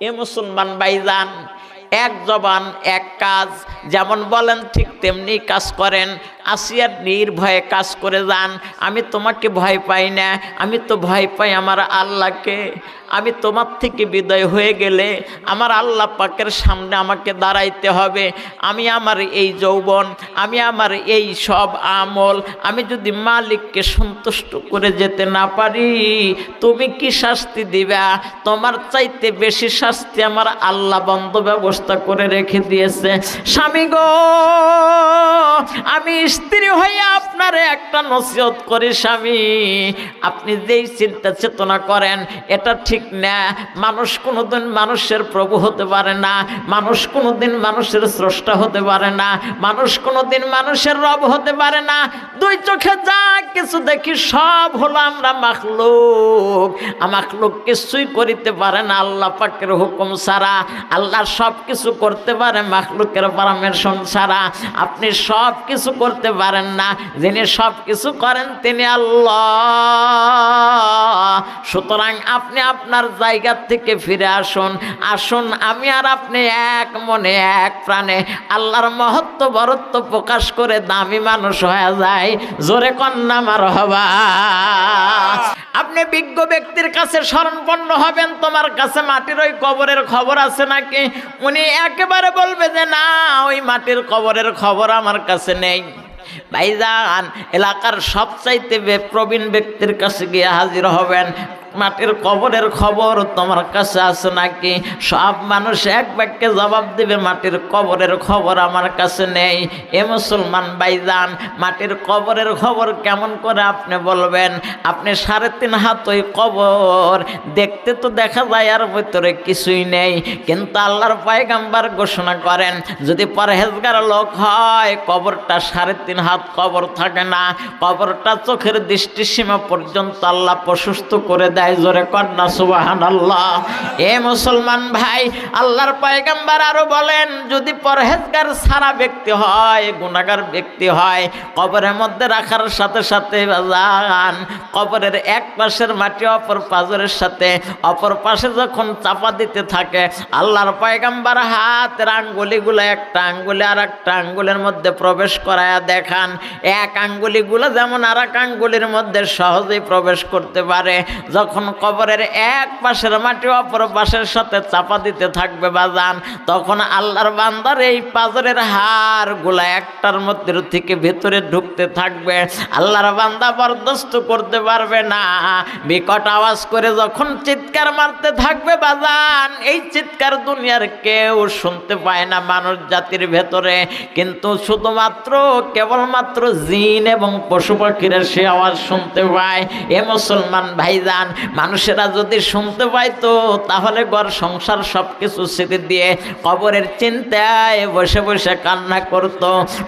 এ মুসলমান ভাইজান এক জবান, এক কাজ। যেমন বলেন, ঠিক তেমনি কাজ করেন। আসিয়ার নির্ভয়ে কাজ করে যান। আমি তোমাকে ভয় পাই না। আমি তো ভয় পাই আমার আল্লাহকে। আমি তোমার থেকে বিদায় হয়ে গেলে আমার আল্লাহ পাকের সামনে আমাকে দাঁড়াইতে হবে। আমি আমার এই যৌবন, আমি আমার এই সব আমল, আমি যদি মালিককে সন্তুষ্ট করে যেতে না পারি, তুমি কি শাস্তি দিবা? তোমার চাইতে বেশি শাস্তি আমার আল্লাহ বন্ধ ব্যবস্থা করে রেখে দিয়েছে। স্বামী গো, আমি স্ত্রী হয়ে আপনারে একটা নসিহত করি স্বামী। আপনি যেই চিন্তা চেতনা করেন, এটা ঠিক না। মানুষ কোনোদিন মানুষের প্রভু হতে পারে না। মানুষ কোনোদিন মানুষের স্রষ্টা হতে পারে না। মানুষ কোনোদিন মানুষের রব হতে পারে না। দুই চোখে যা কিছু দেখি, সব হলো আমরা মাখলুক। মাখলুক কিছুই করিতে পারে না, আল্লাহ পাকের হুকুম ছাড়া। আল্লাহ সব কিছু করতে পারে মাখলুকের পারমিশন ছাড়া আপনি সব কিছু করতে পারেন না। যিনি সব কিছু করেন তিনি আল্লাহ। সুতরাং আপনি আপনার জায়গা থেকে ফিরে আসুন। আসুন আমি আর আপনি এক মনে, এক প্রাণে। আল্লাহর মহত্ব বরত্ব প্রকাশ করে দামি মানুষ হয়ে যায় জোরে কন্যা মার হবা। আপনি বিজ্ঞ ব্যক্তির কাছে স্মরণপন্ন হবেন। তোমার কাছে মাটির ওই কবরের খবর আছে নাকি? উনি একেবারে বলবে যে না, ওই মাটির কবরের খবর আমার কাছে নেই। ভাইজান, এলাকার সবচাইতে প্রবীণ ব্যক্তির কাছে গিয়ে হাজির হবেন। মাটির কবরের খবর তোমার কাছে আছে নাকি? সব মানুষ এক বাক্যে জবাব দিবে, মাটির কবরের খবর আমার কাছে নেই। এ মুসলমান বাইজান মাটির কবরের খবর কেমন করে আপনি বলবেন? আপনি সাড়ে তিন হাত ওই কবর দেখতে তো দেখা যায় আর ভিতরে কিছুই নেই। কিন্তু আল্লাহর পায়গাম্বার ঘোষণা করেন, যদি পরহেজগার লোক হয়, কবরটা সাড়ে তিন হাত কবর থাকে না। কবরটা চোখের দৃষ্টিসীমা পর্যন্ত আল্লাহ প্রশস্ত করে দেয়। জোরে কন্যা সুবাহান আল্লাহ এ মুসলমান ভাই, আল্লাহর পায়গাম্বার আরও বলেন, যদি পরহেজগার সারা ব্যক্তি হয় গুণাগার ব্যক্তি হয়, কবরের মধ্যে রাখার সাথে সাথে কবরের এক পাশের মাটি, অপর পাজরের সাথে, অপর পাশে যখন চাপা দিতে থাকে, আল্লাহর পয়গাম্বার হাতের আঙ্গুলিগুলো একটা আঙ্গুলি আর একটা আঙ্গুলের মধ্যে প্রবেশ করায়া দেখান। এক আঙ্গুলিগুলো যেমন আর এক আঙ্গুলির মধ্যে সহজেই প্রবেশ করতে পারে। যখন কবরের এক পাশের মাটি, অপর পাশের সাথে চাপা দিতে থাকবে বাজান তখন আল্লাহর বান্দার এই পাজরের হারগুলা একটার মধ্যে থেকে ভেতরে ঢুকতে থাকবে। আল্লাহর বান্দা বরদস্ত করতে পারবে না। বিকট আওয়াজ করে যখন চিৎকার মারতে থাকবে বাজান এই চিৎকার দুনিয়ার কেউ শুনতে পায় না মানুষ জাতির ভেতরে। কিন্তু শুধুমাত্র, কেবলমাত্র জিন এবং পশু পাখিরা সে আওয়াজ শুনতে পায়। এ মুসলমান ভাইজান মানুষেরা যদি শুনতে পাইতো, তাহলে ঘর সংসার সব কিছু স্মৃতি দিয়ে কবরের চিন্তায় বসে বসে কান্না করত।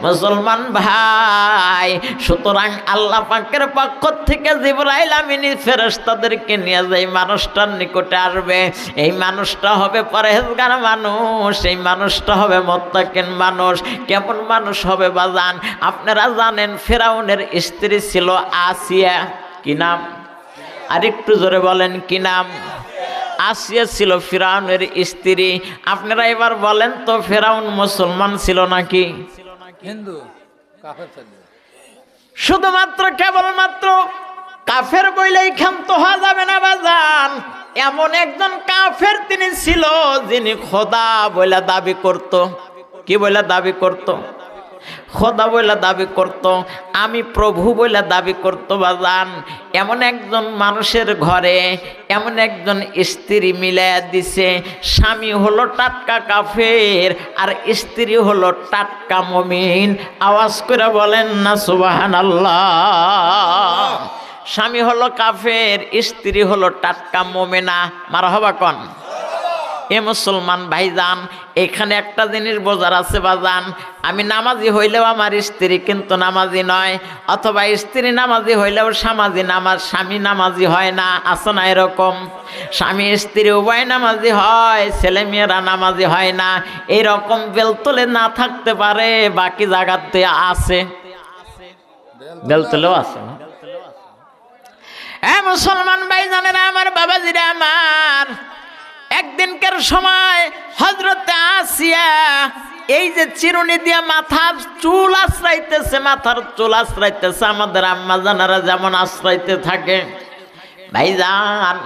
মুসলমান ভাই, সুতরাং আল্লাহ পাকের পক্ষ থেকে জিবরাইল আমিনী ফেরেশতাদেরকে নিয়ে যাই, মানুষটার নিকটে আসবে। এই মানুষটা হবে পরেজগার মানুষ, এই মানুষটা হবে মোত্তাকিন মানুষ, কেমন মানুষ হবে বাজান আপনারা জানেন, ফেরাউনের স্ত্রী ছিল আসিয়া, কি নাম? আরেকটু জোরে বলেন কি নাম? আসিয়া ছিল ফেরাউনের স্ত্রী। আপনারা এবার বলেন তো ফেরাউন মুসলমান ছিল নাকি? হিন্দু শুধুমাত্র কেবলমাত্র কাফের বইলেই ক্ষান্ত হওয়া যাবে না বাজান। এমন একজন কাফের তিনি ছিল যিনি খোদা বলে দাবি করত। কি বলে দাবি করত? খোদা বইলা দাবি করত, আমি প্রভু বইলা দাবি করত বাজান। এমন একজন মানুষের ঘরে এমন একজন স্ত্রী মিলাইয়া দিছে, স্বামী হলো টাটকা কাফের আর স্ত্রী হলো টাটকা মমিন। আওয়াজ করে বলেন না সুবাহান আল্লাহ স্বামী হলো কাফের, স্ত্রী হলো টাটকা মোমেনা। মার হবা কন। এ মুসলমান ভাইজান, এখানে একটা জিনিস বোঝার আছে বাজান, আমি নামাজি হইলেও আমার স্ত্রী কিন্তু নামাজি নয়, অথবা স্ত্রী নামাজি হইলেও সামাজি নামাজ স্বামী নামাজি হয় না, আছে না এরকম? স্বামী, স্ত্রী উভয় নামাজি হয় ছেলে মেয়েরা নামাজি হয় না, এরকম বেলতলে না থাকতে পারে, বাকি জায়গাতে আছে। বেলতলেও আছে না? এ মুসলমান ভাই জানেন আমার বাবাজিরা আমার একদিনকার সময় হজরত আসিয়া এই যে চিরুনি দিয়া মাথার চুল আশ্রাইতেছে, মাথার চুল আশ্রাইতেছে, আমাদের আম্মা জানারা যেমন আশ্রাইতে থাকে। ভাইজান,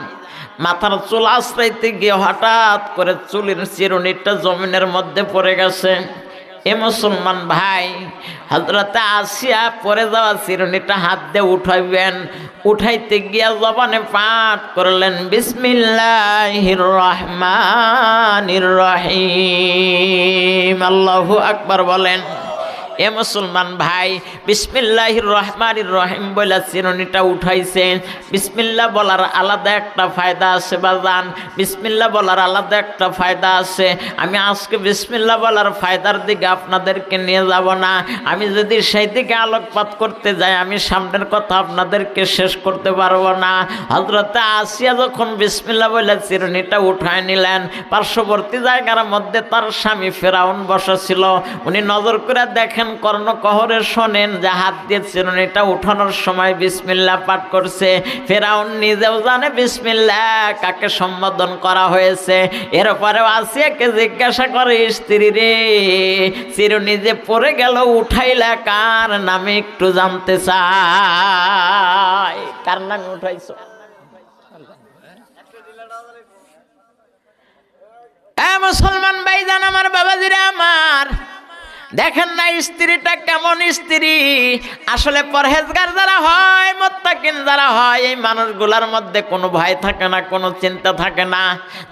মাথার চুল আশ্রাইতে গিয়ে হঠাৎ করে চুলের চিরুনিটা জমিনের মধ্যে পড়ে গেছে। এ মুসলমান ভাই হজরতে আসিয়া পরে যাওয়া চিরুনিটা হাত দিয়ে উঠাইবেন। উঠাইতে গিয়া জবানে পাঠ করলেন, বিসমিল্লাহির রহমানির রহিম। আল্লাহু আকবার বলেন এ মুসলমান ভাই, বিসমিল্লাহির রহমানির রহিম বলে চিরুনিটা উঠাইছে বিসমিল্লাহ বলার আলাদা একটা ফায়দা আছে বা বাজান। বিসমিল্লাহ বলার আলাদা একটা ফায়দা আছে। আমি আজকে বিসমিল্লাহ বলার ফায়দার দিকে আপনাদেরকে নিয়ে যাব না। আমি যদি সেই দিকে আলোকপাত করতে যাই, আমি সামনের কথা আপনাদেরকে শেষ করতে পারব না। হজরতে আসিয়া যখন বিসমিল্লাহ বলে চিরুনিটা উঠায় নিলেন, পার্শ্ববর্তী জায়গার মধ্যে তার স্বামী ফেরাউন বসা ছিল উনি নজর করে দেখেন কর্ণকহরে শোনেন যে হাত দিয়ে চিরুনিটা উঠানোর সময় বিসমিল্লাহ পাঠ করছে। ফেরাউন নিজেও জানে বিসমিল্লাহ কাকে সম্বোধন করা হয়েছে। এরপরেও আসিয়াকে জিজ্ঞাসা করে, স্ত্রী রে, চিরুনি যে পড়ে গেল উঠাইলা কার নামে একটু জানতে চাই। কার নামে উঠাইছো? মুসলমান ভাইজান, আমার বাবাজিরা আমার দেখেন না স্ত্রীটা কেমন স্ত্রী? আসলে পরহেজগার যারা হয়, মোত্তাকিন যারা হয়, এই মানুষগুলার মধ্যে কোনো ভয় থাকে না, কোনো চিন্তা থাকে না।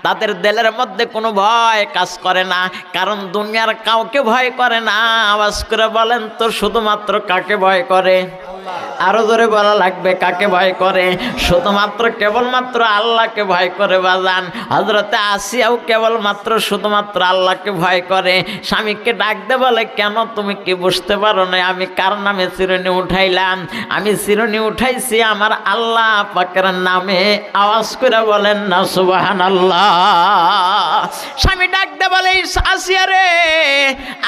তাদের দেলের মধ্যে কোনো ভয় কাজ করে না, কারণ দুনিয়ার কাউকে ভয় করে না। আওয়াজ করে বলেন তো শুধুমাত্র কাকে ভয় করে? আরও জোরে বলা লাগবে, কাকে ভয় করে? শুধুমাত্র, কেবলমাত্র আল্লাহকে ভয় করে বাজান। হজরতে আসিয়াও কেবলমাত্র, শুধুমাত্র আল্লাহকে ভয় করে। স্বামীকে ডাকতে বলে, কেন তুমি কি বুঝতে পারো না আমি কার নামে চিরুনি উঠাইলাম? আমি চিরুনি উঠাইছি আমার আল্লাহ পাকের নামে। আওয়াজ করে বলেন, না সুবাহান আল্লাহ স্বামী ডাকতে বলে আসিয়া রে।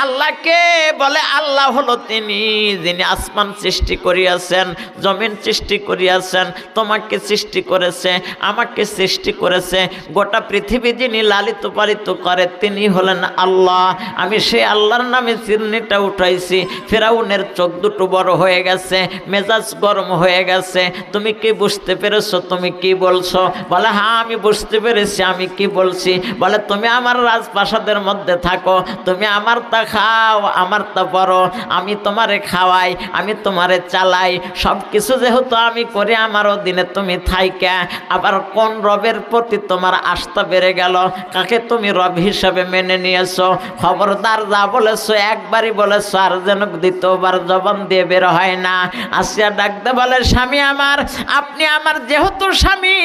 আল্লাহকে বলে, আল্লাহ হলো তিনি, যিনি আসমান সৃষ্টি করিয়াছেন, জমিন সৃষ্টি করিয়াছেন, তোমাকে সৃষ্টি করেছে, আমাকে সৃষ্টি করেছে, গোটা পৃথিবী যিনি লালিত পালিত করে তিনি হলেন আল্লাহ। আমি সেই আল্লাহর নামে চিরুনিটা উঠাইছি, ফেরাউনের চোখ দুটো বড় হয়ে গেছে, মেজাজ গরম হয়ে গেছে। তুমি কি বুঝতে পেরেছ? তুমি কি বলছো? বলে হ্যাঁ আমি বুঝতে পেরেছি, আমি কি বলছি? বলে, তুমি আমার রাজপ্রাসাদের মধ্যে থাকো, তুমি আমার তা খাও আমার তা পরো, আমি তোমারে খাওয়াই, আমি তোমারে চালাই। সব কিছু যেহেতু আমি করি আমার দিনে তুমি থাইকা। আবার কোন রবের প্রতি তোমার আস্থা বেড়ে গেল? কাকে তুমি রব হিসাবে মেনে নিয়েছো? খবরদার যা বলেছ, একবারই বলেছ, আর যেন দ্বিতীয়বার জবান দিয়ে বের হয় না। আসিয়া ডাকতে বলে, স্বামী আমার, আপনি আমার যেহেতু স্বামী,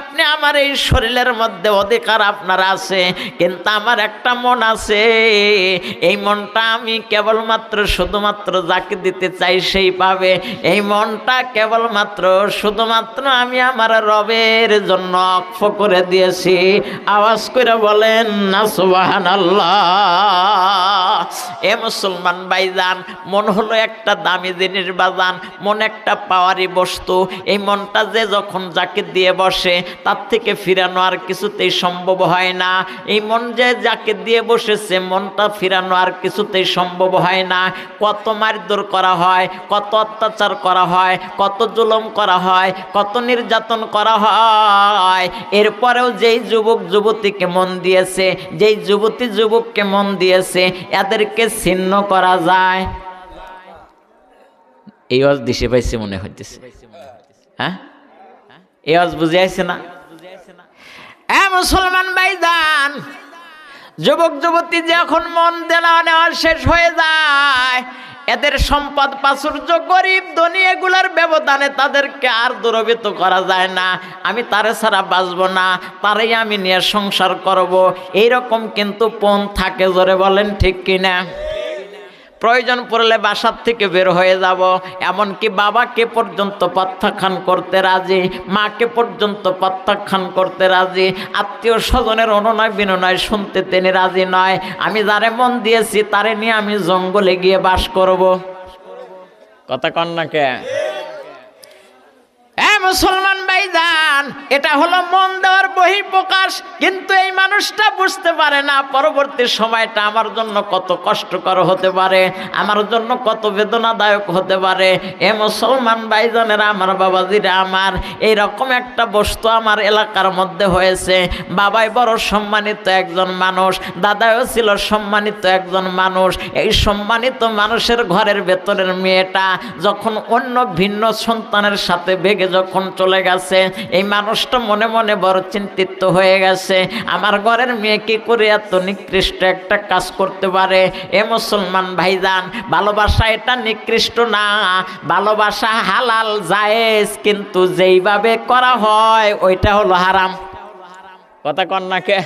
আপনি আমার এই শরীরের মধ্যে অধিকার আপনার আছে, কিন্তু আমার একটা মন আছে। এই মনটা আমি কেবলমাত্র, শুধুমাত্র যাকে দিতে চাই, সেই পাবে। এই মনটা কেবলমাত্র, শুধুমাত্র আমি আমার রবের জন্য অক্ষ করে দিয়েছি। আওয়াজ করে বলেন, না সুবাহান এ মুসলমান ভাইজান, মন হলো একটা দামি জিনিস বাজান, মন একটা পাওয়ারি বস্তু। এই মনটা যে যখন যাকে দিয়ে বসে, তার থেকে ফিরানো আর কিছুতেই সম্ভব হয় না। এই মন যে যাকে দিয়ে বসেছে মনটা ফিরানো আর কিছুতেই সম্ভব হয় না। কত মারধর করা হয়, কত অত্যাচার করা হয়, কত জুলম করা হয়, কত নির্যাতন করা হয়। এরপরেও যেই যুবক যুবতীকে মন দিয়েছে, যেই যুবতী যুবককে মন দিয়েছে, এদেরকে ছিন্ন করা যায়। এই অজ দিশে পাইছে মনে হইতেছে। হ্যাঁ? এই অজ বুঝে আইছে না? মুসলমান ভাইজান, যুবক যুবতী যখন মন দেওয়া নেওয়া শেষ হয়ে যায়। এদের সম্পদ প্রাচুর্য গরিব ধনী এগুলার ব্যবধানে তাদেরকে আর দুরবিত করা যায় না। আমি তারে ছাড়া বাঁচবো না, তারাই আমি নিয়ে সংসার করব। এইরকম কিন্তু পণ থাকে, জোরে বলেন ঠিক কিনা? প্রয়োজন পড়লে বাসার থেকে বের হয়ে যাব। এমনকি বাবাকে পর্যন্ত প্রত্যাখ্যান করতে রাজি, মাকে পর্যন্ত প্রত্যাখ্যান করতে রাজি আত্মীয় স্বজনের অনুনয় বিনয় শুনতে তিনি রাজি নয়। আমি যারে মন দিয়েছি তারে নিয়ে আমি জঙ্গলে গিয়ে বাস করব। কথা কন্যাকে মুসলমান ভাইজান, এটা হলো মন দেওয়ার বহিঃপ্রকাশ, কিন্তু এই মানুষটা বুঝতে পারে না, পরবর্তী সময়টা আমার জন্য কত কষ্টকর হতে পারে, আমার জন্য কত বেদনাদায়ক হতে পারে। এ মুসলমান ভাইজানেরা, আমার বাবাজিরা আমার এই রকম একটা বস্তু আমার এলাকার মধ্যে হয়েছে। বাবাই বড় সম্মানিত একজন মানুষ দাদাও ছিল সম্মানিত একজন মানুষ। এই সম্মানিত মানুষের ঘরের ভেতরের মেয়েটা যখন অন্য ভিন্ন সন্তানের সাথে ভেগে যখন চলে গেছে, এই মানুষটা মনে মনে বড় চিন্তিত হয়ে গেছে, আমার ঘরের মেয়ে কি করে এত নিকৃষ্ট একটা কাজ করতে পারে? এ মুসলমান ভাইজান, ভালোবাসা এটা নিকৃষ্ট না। ভালোবাসা হালাল, জায়েজ, কিন্তু যেইভাবে করা হয়, ওইটা হলো হারাম। কথা কন্যাকে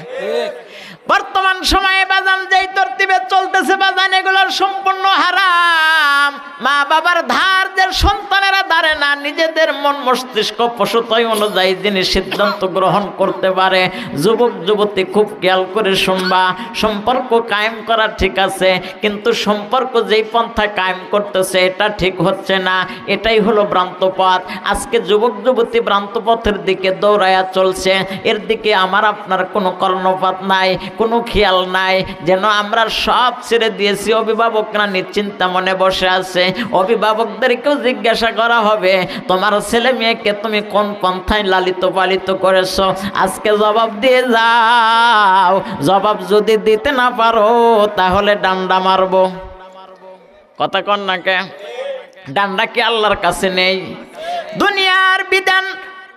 বর্তমান সময়ে বাজান যেই তরতিবে চলতেছে বাজান এগুলোর সম্পূর্ণ হারাম। মা বাবার ধার যে সন্তানেরা দাঁড়ে না, নিজেদের মন মস্তিষ্ক পশুতয় অনুযায়ী যিনি সিদ্ধান্ত গ্রহণ করতে পারে, যুবক, যুবতী খুব খেয়াল করে শুনবা, সম্পর্ক কায়েম করা ঠিক আছে, কিন্তু সম্পর্ক যেই পন্থা কায়েম করতেছে, এটা ঠিক হচ্ছে না। এটাই হলো ভ্রান্ত পথ আজকে যুবক, যুবতী ভ্রান্ত পথের দিকে দৌড়ায়া চলছে, এর দিকে আমার আপনার কোনো কর্ণপাত নাই। কোনো খেয়াল নাই, যেন আমরা সব ছেড়ে দিয়েছি। অভিভাবকরা নিশ্চিন্তা মনে বসে আছে। অভিভাবকদেরকেও জিজ্ঞাসা করা হবে, তোমার ছেলে মেয়েকে তুমি কোন পন্থায় লালিত পালিত করেছ? আজকে জবাব দিয়ে যাও। জবাব যদি দিতে না পারো, তাহলে ডান্ডা মারবো। কথা কে? ডান্ডা কি আল্লাহর কাছে নেই? দুনিয়ার বিধান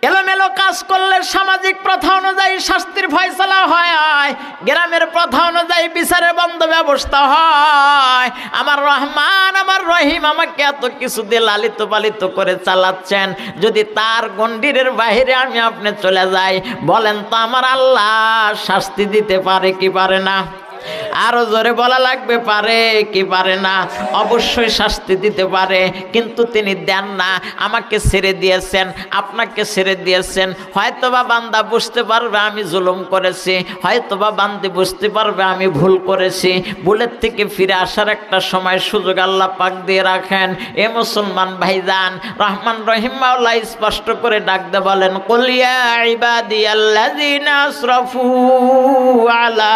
এলোমেলো কাজ করলে সামাজিক প্রথা অনুযায়ী শাস্তির ফয়সলা হয়। গ্রামের প্রথা অনুযায়ী বিচারের বন্ধ ব্যবস্থা হয়। আমার রহমান, আমার রহিম আমাকে এত কিছু দিয়ে লালিত পালিত করে চালাচ্ছেন। যদি তার গন্ডিরের বাহিরে আমি আপনি চলে যাই, বলেন তো আমার আল্লাহ শাস্তি দিতে পারে কি পারে না? আরও জোরে বলা লাগবে পারে কি পারে না? অবশ্যই শাস্তি দিতে পারে, কিন্তু তিনি দেন না। আমাকে ছেড়ে দিয়েছেন, আপনাকে ছেড়ে দিয়েছেন। হয়তোবা বান্দা বুঝতে পারবে আমি জুলুম করেছি, হয়তোবা বান্দি বুঝতে পারবে আমি ভুল করেছি। ভুলের থেকে ফিরে আসার একটা সময় সুযোগ আল্লাহ পাক দিয়ে রাখেন। এ মুসলমান ভাইজান, রহমান রহিম স্পষ্ট করে ডাকতে বলেন কলিয়া ইবাদি আল্লাযিনা আসরাফু আলা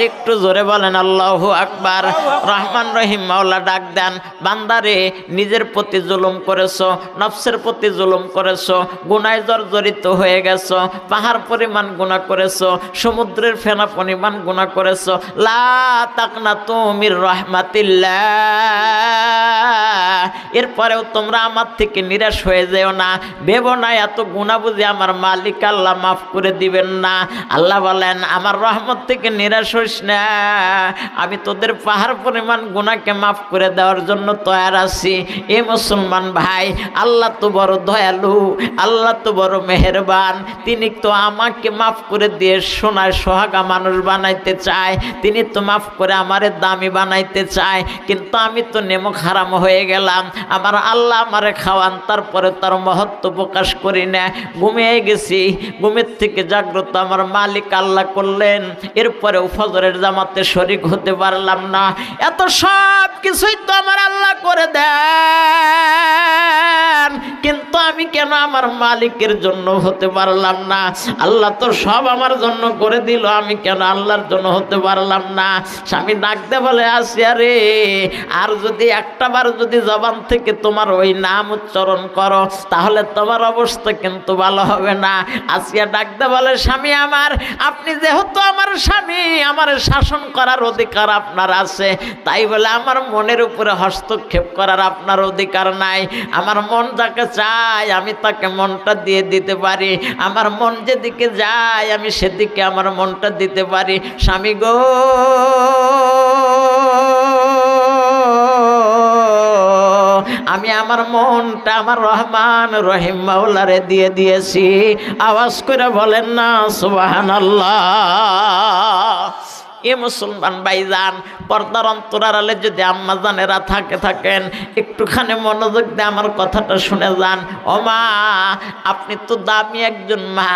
আরেকটু জোরে বলেন, আল্লাহ আকবার, রহমান রহিম, মাওলা ডাক দেন। বান্দারে, নিজের প্রতি জুলুম করেছ, নফসের প্রতি জুলুম করেছ, গুনায় জড়িত হয়ে গেছো, পাহাড় পরিমাণ গুণা করেছ, সমুদ্রের ফেনা পরিমাণ গুণা করেছ। লা তাকনা তুমির রহমাতিল্লাহ। এরপরেও তোমরা আমার থেকে নিরাশ হয়ে যেও না। ভেবো না, এত গুণা বুঝে আমার মালিক আল্লাহ মাফ করে দিবেন না। আল্লাহ বলেন, আমার রহমত থেকে নিরাশ হইস না। আমি তোদের পাহাড় পরিমাণ গুণাকে মাফ করে দেওয়ার জন্য তৈয়ার আছি। এ মুসলমান ভাই, আল্লাহ তো বড় দয়ালু, আল্লাহ তো বড় মেহেরবান। তিনি তো আমাকে মাফ করে দিয়ে সোনার সোহাগা মানুষ বানাইতে চায়। তিনি তো মাফ করে আমারে দামি বানাইতে চায়। কিন্তু আমি তো নেমক হারাম হয়ে গেলাম। আমার আল্লাহ আমারে খাওয়ান, তারপরে তার মহত্ব প্রকাশ করি না। ঘুমিয়ে গেছি, ঘুমের থেকে জাগ্রত আমার মালিক আল্লাহ করলেন এরপরে ফজরের জামাতে শরিক হতে পারলাম না। এত সব কিছুই তো আমার আল্লাহ করে আমি কেন আমার মালিকের জন্য হতে পারলাম না? আল্লাহ তো সব আমার জন্য করে দিল, আমি কেন আল্লাহর জন্য হতে পারলাম না? স্বামী ডাকতে বলে, আসিয়া রে, আর যদি একটা বার যদি জবান থেকে তোমার ওই নাম উচ্চারণ করো, তাহলে তোমার অবস্থা কিন্তু ভালো হবে না। আসিয়া ডাকতে বলে, স্বামী আমার, আপনি যেহেতু আমার স্বামী, আমার শাসন করার অধিকার আপনার আছে। তাই বলে আমার মনের উপরে হস্তক্ষেপ করার আপনার অধিকার নাই। আমার মন যাকে চায়, আমি তাকে মনটা দিয়ে দিতে পারি। আমার মন যেদিকে যায়, আমি সেদিকে আমার মনটা দিতে পারি। স্বামী গো, আমি আমার মনটা আমার রহমান রহিম মাওলারে দিয়ে দিয়েছি। আওয়াজ করে বলেন না সুবাহান এ মুসলমান ভাইজান, পর্দার অন্তরার আলে যদি আম্মা জানেরা থাকে, থাকেন, একটুখানি মনোযোগ দিয়ে আমার কথাটা শুনে যান। ও মা, আপনি তো দামি একজন মা,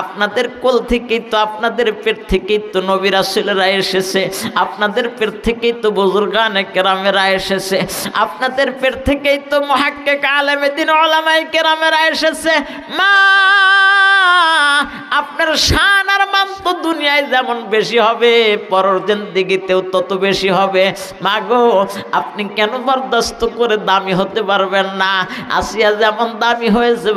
আপনাদের কোল থেকেই তো, আপনাদের পেট থেকেই তো নবীরা ছেলেরা এসেছে, আপনাদের পেট থেকেই তো বুজুর্গানে কেরামেরা এসেছে, আপনাদের পেট থেকেই তো মহাক্কে আলেমে দিন ওলামাই কেরামেরা এসেছে। মা, আপনার শান আর মান তো দুনিয়ায় যেমন বেশি হবে। পরের তত বেশি হবে। মাগো, আপনি কেন বরদাস্ত করে দামি হতে পারবেন না? আসিয়া যেমন দামি হয়েছে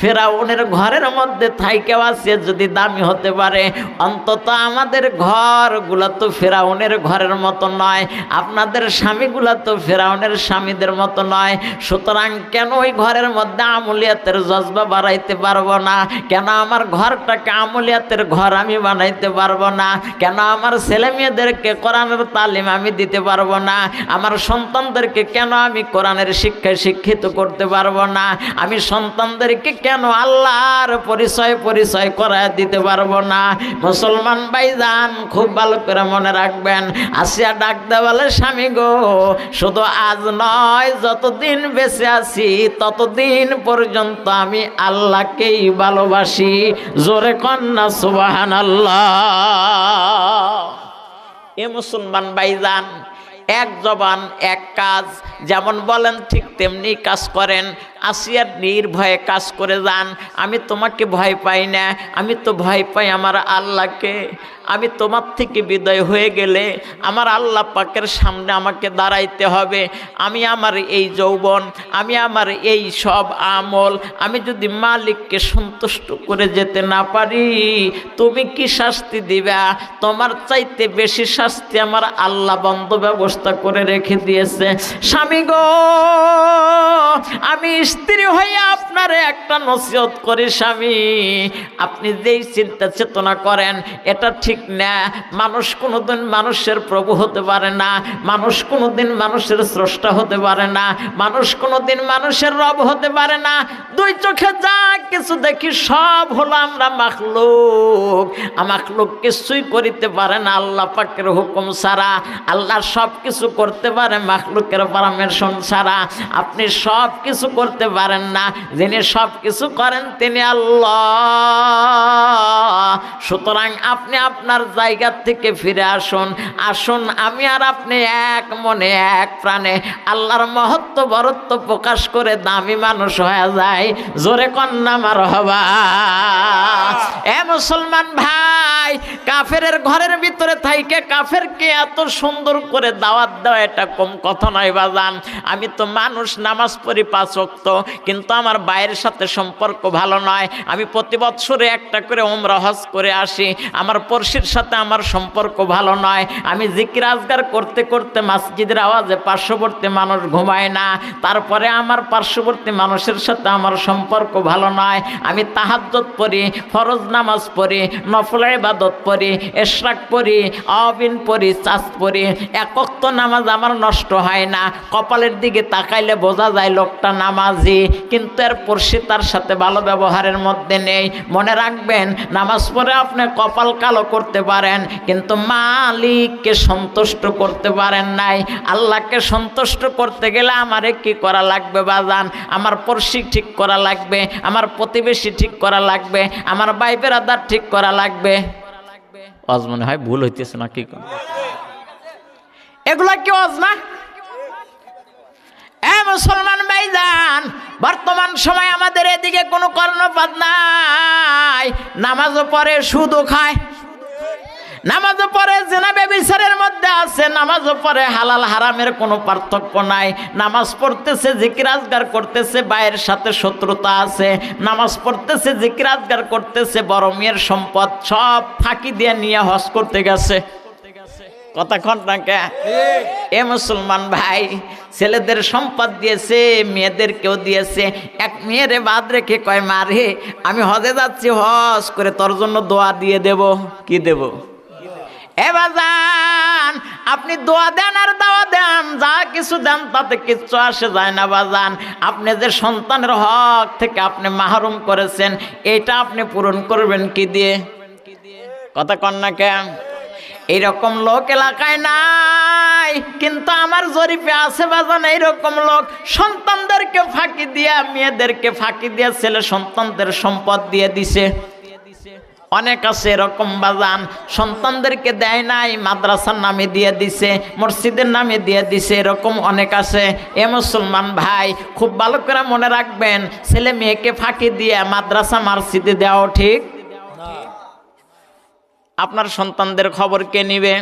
ফেরাউনের ঘরের মধ্যে থাইকেও আসিয়া যদি দামি হতে পারে, অন্তত আমাদের ঘরগুলো তো ফেরাউনের ঘরের মতো নয়, আপনাদের স্বামীগুলা তো ফেরাউনের স্বামীদের মতো নয়। সুতরাং কেন ওই ঘরের মধ্যে আমলিয়াতের জজবা বাড়াইতে পারব না? কেন আমার ঘরটাকে আমলিয়াতের ঘর আমি বানাইতে পারব না? কেন আমার ছেলে মেয়েদেরকে কোরআনের তালিম আমি দিতে পারব না। আমার সন্তানদেরকে কেন আমি কোরআনের শিক্ষায় শিক্ষিত করতে পারব না? আমি সন্তানদেরকে কেন আল্লাহর পরিচয় পরিচয় করায় দিতে পারব না? মুসলমান ভাইজান, খুব ভালো করে মনে রাখবেন, আসিয়া ডাক দেওয়ালে, স্বামী গো, শুধু আজ নয়, যতদিন বেঁচে আছি, ততদিন পর্যন্ত আমি আল্লাহকেই ভালোবাসি। জোরে কন্যা সুবাহান আল্লাহ এ মুসলমান ভাইজান এক জবান, এক কাজ। যেমন বলেন ঠিক তেমনি কাজ করেন। আসিয়ার নির্ভয়ে কাজ করে যান। আমি তোমাকে ভয় পাই না। আমি তো ভয় পাই আমার আল্লাহকে। আমি তোমার থেকে বিদায় হয়ে গেলে আমার আল্লাহ পাকের সামনে আমাকে দাঁড়াইতে হবে। আমি আমার এই যৌবন, আমি আমার এই সব আমল। আমি যদি মালিককে সন্তুষ্ট করে যেতে না পারি, তুমি কি শাস্তি দিবা? তোমার চাইতে বেশি শাস্তি আমার আল্লাহ বন্ধ ব্যবস্থা করে রেখে দিয়েছে। স্বামী গো, আমি স্ত্রী হয়ে আপনারে একটা নসিহত করি স্বামী। আপনি যেই চিন্তা চেতনা করেন, এটা ঠিক না। মানুষ কোনোদিন মানুষের প্রভু হতে পারে না। মানুষ কোনোদিন মানুষের স্রষ্টা হতে পারে না। মানুষ কোনোদিন মানুষের রব হতে পারে না। দুই চোখে যা কিছু দেখি, সব হলো আমরা মাখলুক। মাখলুক কিছুই করিতে পারে না, আল্লাহ পাকের হুকুম ছাড়া। আল্লাহ সব কিছু করতে পারে মাখলুকের পারমিশন ছাড়া আপনি সব কিছু করতে পারেন না। যিনি সব কিছু করেন তিনি আল্লাহ। সুতরাং আপনি আপনার জায়গা থেকে ফিরে আসুন। আসুন, আমি আর আপনি এক মনে, এক প্রাণে আল্লাহর মহত্ব বরত্ব প্রকাশ করে দামি মানুষ হয়ে যায় জোরে কন্যা মার হবা এ মুসলমান ভাই কাফের ঘরের ভিতরে থাইকে কাফেরকে এত সুন্দর করে দাওয়াত দেওয়া এটা কম কথা নয় বাজান। আমি তো মানুষ, নামাজ পড়ি পাঁচ ওয়াক্ত, কিন্তু আমার বাইরের সাথে সম্পর্ক ভালো নয়। আমি প্রতি বৎসরে একটা করে ওমরা হজ করে আসি। আমার পড়শির সাথে আমার সম্পর্ক ভালো নয়। আমি জিকির আজগার করতে করতে মসজিদের আওয়াজে পার্শ্ববর্তী মানুষ ঘুমায় না। তারপরে আমার পার্শ্ববর্তী মানুষের সাথে আমার সম্পর্ক ভালো নয়। আমি তাহাজ্জত পড়ি, ফরজ নামাজ পড়ি, নফল ইবাদত পড়ি, এশরাক পড়ি অবিন পড়ি চাষ পড়ি একক তো নামাজ আমার নষ্ট হয় না। কপালের দিকে তাকাইলে বোঝা যায় লোকটা নামাজি, কিন্তু এর পড়শি তার সাথে ভালো ব্যবহারের মধ্যে নেই। মনে রাখবেন, নামাজ পড়ে আপনি কপাল কালো করতে পারেন, কিন্তু মালিককে সন্তুষ্ট করতে পারেন নাই। আল্লাহকে সন্তুষ্ট করতে গেলে আমারে কি করা লাগবে বাজান? আমার পড়শি ঠিক করা লাগবে, আমার প্রতিবেশী ঠিক করা লাগবে, আমার ভাই আদার ঠিক করা লাগবে। আজ মনে হয় ভুল হইতেছে না কি? এগুলা কি অজ না? এ মুসলমান ভাইজান, বর্তমান সময় আমাদের এদিকে কোনো কর্ণপাত নাই। নামাজও পড়ে, সুদও খায়। নামাজও পড়ে জেনাবে বিচারের মধ্যে আছে। নামাজও পড়ে, হালাল হারামের কোনো পার্থক্য নাই। নামাজ পড়তেছে জিকিরাজগার করতেছে বাইরের সাথে শত্রুতা আছে। নামাজ পড়তেছে জিকিরাজগার করতেছে, বড় মেয়ের সম্পদ সব ফাঁকি দিয়ে নিয়ে হজ করতে গেছে। কথা ঘটনাকে এ মুসলমান ভাই ছেলেদের সম্পদ দিয়েছে মেয়েদেরকেও দিয়েছে এক মেয়েরে বাদ রেখে কয় মারে আমি হজে যাচ্ছি হজ করে তোর জন্য দোয়া দিয়ে দেব। কি দেব? এ বাজান আপনি দোয়া দেন আর দাওয়া দেন যা কিছু দেন তাতে কিচ্ছু আসে যায় না বাজান। আপনি যে সন্তানের হক থেকে আপনি মাহরুম করেছেন এটা আপনি পূরণ করবেন কি দিয়ে? কথা কন না কেন। এইরকম লোক এলাকায় নাই, কিন্তু আমার জরিপে আছে বাজান এইরকম লোক সন্তানদেরকে ফাঁকি দিয়া, মেয়েদেরকে ফাঁকি দিয়া, ছেলে সন্তানদের সম্পদ দিয়ে দিছে। অনেক আছে এরকম বাজান সন্তানদেরকে দেয় নাই, মাদ্রাসার নামে দিয়ে দিছে, মসজিদের নামে দিয়ে দিছে, এরকম অনেক আছে। এ মুসলমান ভাই, খুব ভালো করে মনে রাখবেন, ছেলে মেয়েকে ফাঁকি দিয়ে মাদ্রাসা, মসজিদে দেওয়া ঠিক আপনার সন্তানদের খবর কে নিবে?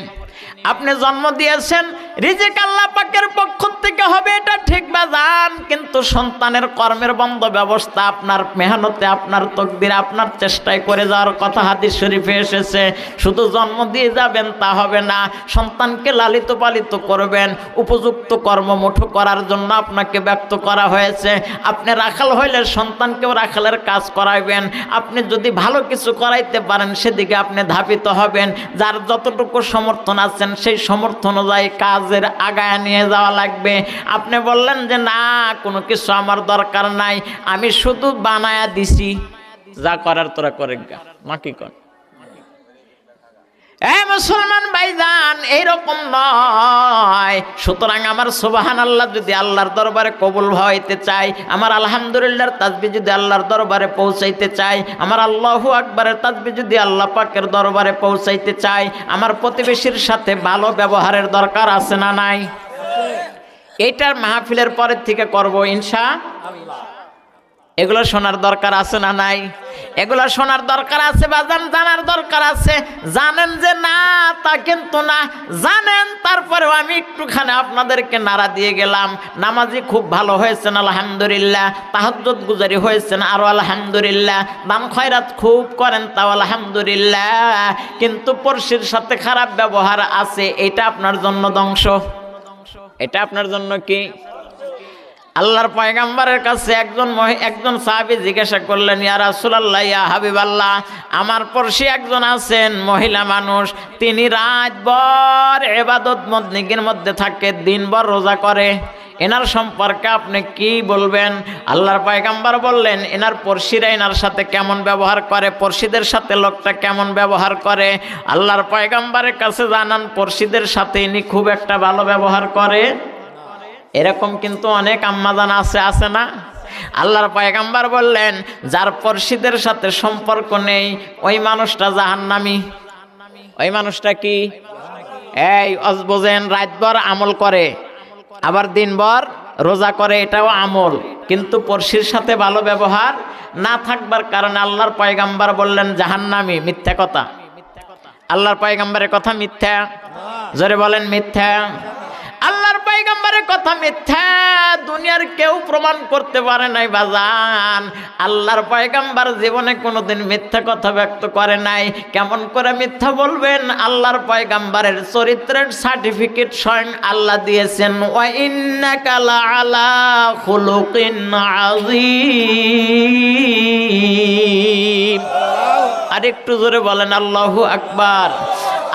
আপনি জন্ম দিয়েছেন, রিজিক আল্লাহ পাকের পক্ষ থেকে হবে, এটা ঠিক বা জান? কিন্তু সন্তানের কর্মের বন্ধ ব্যবস্থা আপনার মেহনতে, আপনার তকদির, আপনার চেষ্টায় করে যাওয়ার কথা হাদিস শরীফে এসেছে। শুধু জন্ম দিয়ে যাবেন, তা হবে না। সন্তানকে লালিত পালিত করবেন, উপযুক্ত কর্মমুঠো করার জন্য আপনাকে ব্যক্ত করা হয়েছে। আপনি রাখাল হইলে সন্তানকেও রাখালের কাজ করাইবেন। আপনি যদি ভালো কিছু করাইতে পারেন, সেদিকে আপনি ধাবিত হবেন, যার যতটুকু সমর্থন আছেন সেই সমর্থন অনুযায়ী কাজের আগায় নিয়ে যাওয়া লাগবে। আপনি বললেন যে, না, কোনো কিছু আমার দরকার নাই, আমি শুধু বানায়া দিছি। যা করার তোরা করে গা। নাকি কর মুসলমান ভাইজান, এইরকম নয়। সুতরাং আমার সুবাহান আল্লাহ যদি আল্লাহর দরবারে কবুল হইতে চাই, আমার আলহামদুলিল্লাহর তাজবি যদি আল্লাহর দরবারে পৌঁছাইতে চাই, আমার আল্লাহু আকবরের তাজবি যদি আল্লাহ পাকের দরবারে পৌঁছাইতে চাই, আমার প্রতিবেশীর সাথে ভালো ব্যবহারের দরকার আছে না নাই? এইটার মাহফিলের পরের থেকে করব ইনশা এগুলো শোনার দরকার আছে না নাই? এগুলো শোনার দরকার আছে বা জান জানার দরকার আছে? জানেন যে না, তা কিন্তু না। জানেন, তারপরেও আমি একটুখানি আপনাদেরকে নাড়া দিয়ে গেলাম। নামাজি খুব ভালো হয়েছেন, আলহামদুলিল্লাহ। তাহাজ্জুদ গুজারি হয়েছেন আরও আলহামদুলিল্লাহ। দান খয়রাত খুব করেন তাও আলহামদুলিল্লাহ। কিন্তু পড়শির সাথে খারাপ ব্যবহার আছে, এটা আপনার জন্য ধ্বংস। এটা আপনার জন্য কি? আল্লাহর পয়গাম্বারের কাছে একজন মহি- একজন সাহাবী জিজ্ঞাসা করলেন, ইয়া রাসূলুল্লাহ, ইয়া হাবিব আল্লাহ আমার পড়শি একজন আছেন, মহিলা মানুষ, তিনি রাতভর এবাদত মদনিকের মধ্যে থাকে, দিনভর রোজা করে। এনার সম্পর্কে আপনি কি বলবেন? আল্লাহর পয়গাম্বার বললেন, এনার পড়শিরা এনার সাথে কেমন ব্যবহার করে? পড়শিদের সাথে লোকটা কেমন ব্যবহার করে? আল্লাহর পয়গাম্বারের কাছে জানান, পড়শিদের সাথে ইনি খুব একটা ভালো ব্যবহার করে। এরকম কিন্তু অনেক আম্মাজান আছে আছে না? আল্লাহর পয়গাম্বার বললেন, যার পড়শিদের সাথে সম্পর্ক নেই, ওই মানুষটা জাহান্নামি। ওই মানুষটা কি? এই অজ বোঝেন রাতভর আমল করে, আবার দিনভর রোজা করে, এটাও আমল। কিন্তু পড়শির সাথে ভালো ব্যবহার না থাকবার কারণে আল্লাহর পয়গাম্বার বললেন, জাহান্নামি, মিথ্যা কথা। আল্লাহর পয়গাম্বারের কথা মিথ্যা। জোরে বলেন, মিথ্যা। কথা মিথ্যা, দুনিয়ার কেউ প্রমাণ করতে পারে নাই বাজান আল্লাহর পয়গাম্বার জীবনে কোনোদিন মিথ্যা কথা ব্যক্ত করে নাই। কেমন করে মিথ্যা বলবেন? আল্লাহর পয়গাম্বারের চরিত্রের সার্টিফিকেট স্বয়ং আল্লাহ দিয়েছেন। আর একটু জোরে বলেন, আল্লাহু আকবার।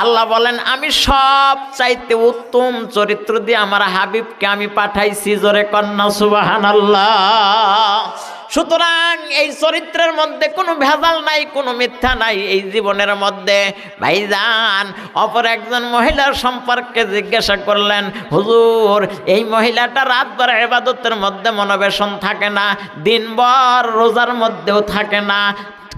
আল্লাহ বলেন, আমি সব চাইতে উত্তম চরিত্র দিয়ে আমার হাবিবকে আমি পাঠাইছি, জোরে কন্যা সুবাহান আল্লাহ সুতরাং এই চরিত্রের মধ্যে কোনো ভেজাল নাই, কোনো মিথ্যা নাই এই জীবনের মধ্যে। ভাইজান, অপর একজন মহিলার সম্পর্কে জিজ্ঞাসা করলেন, হুজুর, এই মহিলাটা রাতভর এবাদতের মধ্যে মনোবেশন থাকে না, দিনভর রোজার মধ্যেও থাকে না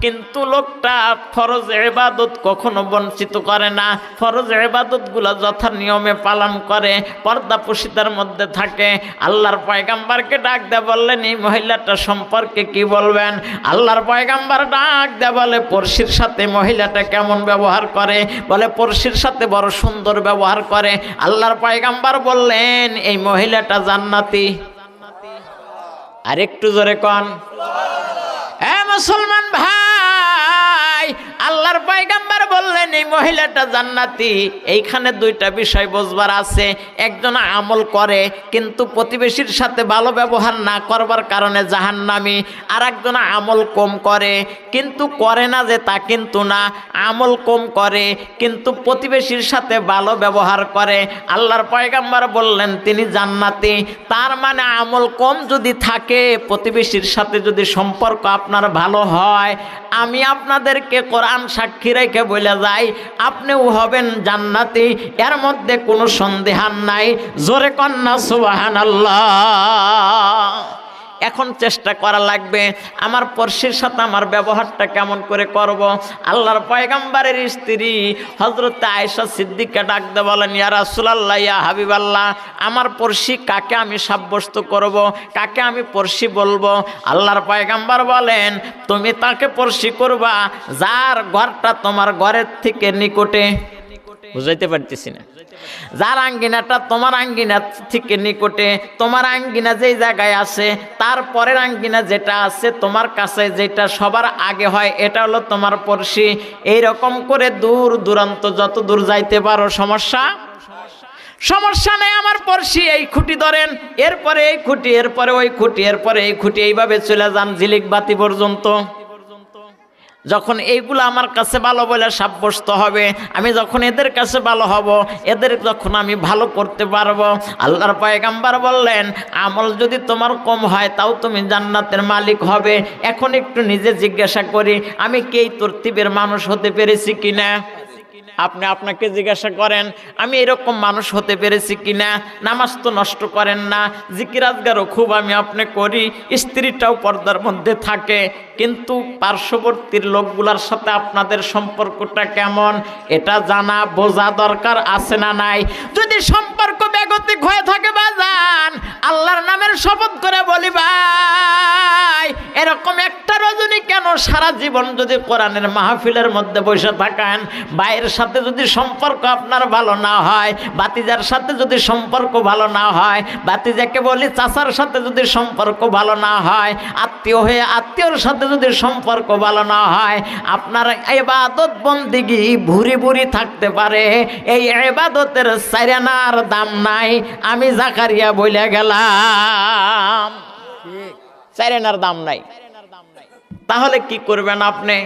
কিন্তু লোকটা ফরজ এবাদত কখনো বঞ্চিত করে না। ফরজ এবাদতগুলো যথা নিয়মে পালন করে, পর্দা পুষিতার মধ্যে থাকে। আল্লাহর পয়গাম্বারকে ডাক দেয় বললেন, এই মহিলাটা সম্পর্কে কি বলবেন? আল্লাহর পয়গাম্বার ডাক দেয় বলে পড়শির সাথে মহিলাটা কেমন ব্যবহার করে? বলে পড়শির সাথে বড় সুন্দর ব্যবহার করে। আল্লাহর পয়গাম্বার বললেন, এই মহিলাটা জান্নাতি। আর একটু জোরে কন। এ মুসলমান ভাই! আল্লাহর পয়গাম্বার বললেন, এই মহিলাটা জান্নাতি। এইখানে দুইটা বিষয় বুঝবার আছে। একজন আমল করে, কিন্তু প্রতিবেশীর সাথে ভালো ব্যবহার না করবার কারণে জাহান্নামি। আর একজন আমল কম করে, কিন্তু করে না যে তা কিন্তু না। আমল কম করে, কিন্তু প্রতিবেশীর সাথে ভালো ব্যবহার করে। আল্লাহর পয়গাম্বার বললেন, তিনি জান্নাতি। তার মানে আমল কম যদি থাকে, প্রতিবেশীর সাথে যদি সম্পর্ক আপনার ভালো হয়, আমি আপনাদেরকে কোরআন সাক্ষী রেখে বলে যায়, আপনিও হবেন জান্নাতি, এর মধ্যে কোনো সন্দেহান নাই। জোরে কন্যা সুবাহান এখন চেষ্টা করা লাগবে। আমার পড়শির সাথে আমার ব্যবহারটা কেমন করে করব? আল্লাহর পয়গাম্বারের স্ত্রী হজরত আয়েশা সিদ্দিককে ডাকতে বলেন, ইয়া রাসূলুল্লাহ, ইয়া হাবিবাল্লাহ, আমার পড়শি কাকে আমি সাব্যস্ত করব? কাকে আমি পড়শি বলব? আল্লাহর পয়গাম্বার বলেন, তুমি তাকে পড়শি করবা, যার ঘরটা তোমার ঘরের থেকে নিকটে। বুঝাইতে পারতেছি না। যার আঙ্গিনাটা তোমার আঙ্গিনা থেকে নিকটে, তোমার আঙ্গিনা যেই জায়গায় আছে তারপরের আঙ্গিনা যেটা আছে, তোমার কাছে যেটা সবার আগে হয়, এটা হলো তোমার পড়শি। এইরকম করে দূর দূরান্ত, যত দূর যাইতে পারো, সমস্যা? সমস্যা নেই আমার পড়শি, এই খুঁটি ধরেন, এরপরে এই খুঁটি, এরপরে ওই খুঁটি, এরপরে এই খুঁটি, এইভাবে চলে যান ঝিলিক বাতি পর্যন্ত। যখন এইগুলো আমার কাছে ভালো বলে সাব্যস্ত হবে, আমি যখন এদের কাছে ভালো হব, এদের যখন আমি ভালো করতে পারব, আল্লাহর পয়গাম্বার বললেন, আমল যদি তোমার কম হয় তাও তুমি জান্নাতের মালিক হবে। এখন একটু নিজে জিজ্ঞাসা করি, আমি কেই তর্তিবের মানুষ হতে পেরেছি কিনা? আপনি আপনাকে জিজ্ঞাসা করেন, আমি এরকম মানুষ হতে পেরেছি কিনা? নামাজ তো নষ্ট করেন না জিকিরাজগারও খুব আমি আপনি করি, স্ত্রীটাও পর্দার মধ্যে থাকে, কিন্তু পার্শ্ববর্তীর লোকগুলার সাথে আপনাদের সম্পর্কটা কেমন? এটা জানা, বোঝা দরকার আছে না নাই? যদি সম্পর্ক বেগতিক হয়ে থাকে বাজান, আল্লাহর নামের শপথ করে বলি ভাই এরকম একটা রজনী কেন সারা জীবন যদি কোরআনের মাহফিলের মধ্যে বসে থাকেন? ভাইয়ের সাথে যদি সম্পর্ক আপনার ভালো না হয় বাতিজার সাথে যদি সম্পর্ক ভালো না হয় বাতিজাকে বলি চাচার সাথে যদি সম্পর্ক ভালো না হয়, আত্মীয় হয়ে আত্মীয়র সাথে যদি সম্পর্ক ভালো না হয়, আপনার এবাদত বন্দিগি ভুরি ভুরি থাকতে পারে। এই এবাদতের সাইরানার দাম নাই, আমি জাকারিয়া বলে গেলাম। সাইরেনার দাম নাই। তাহলে কি করবেন আপনি?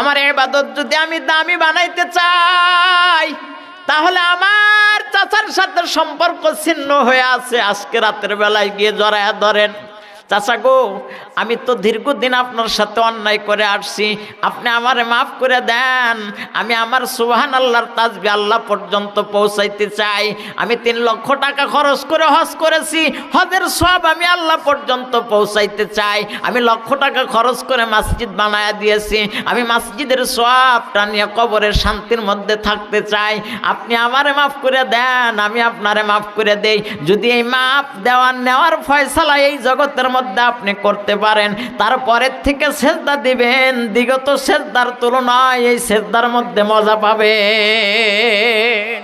আমার এবাদত যদি আমি দামি বানাইতে চাই, তাহলে আমার চাচার সাথে সম্পর্ক ছিন্ন হয়ে আছে। আজকে রাতের বেলায় গিয়ে জড়ায় ধরেন। চাচা গো, আমি তো দীর্ঘদিন আপনার সাথে অন্যায় করে আসছি। আপনি আমারে মাফ করে দেন। আমি আমার সুবহান আল্লাহর তাজবি আল্লাহ পর্যন্ত পৌঁছাইতে চাই। আমি তিন লক্ষ টাকা খরচ করে হজ করেছি। হজের সব আমি আল্লাহ পর্যন্ত পৌঁছাইতে চাই। আমি লক্ষ টাকা খরচ করে মসজিদ বানায়া দিয়েছি। আমি মসজিদের সবটা নিয়ে কবরের শান্তির মধ্যে থাকতে চাই। আপনি আমারে মাফ করে দেন। আমি আপনারে মাফ করে দেই। যদি এই মাফ দেওয়ার নেওয়ার ফয়সালা এই জগতের মধ্যে আপনি করতে পারেন, তারপরের থেকে সেজদা দিবেন। দিগত সেজদার তুলনায় এই সেজদার মধ্যে মজা পাবেন।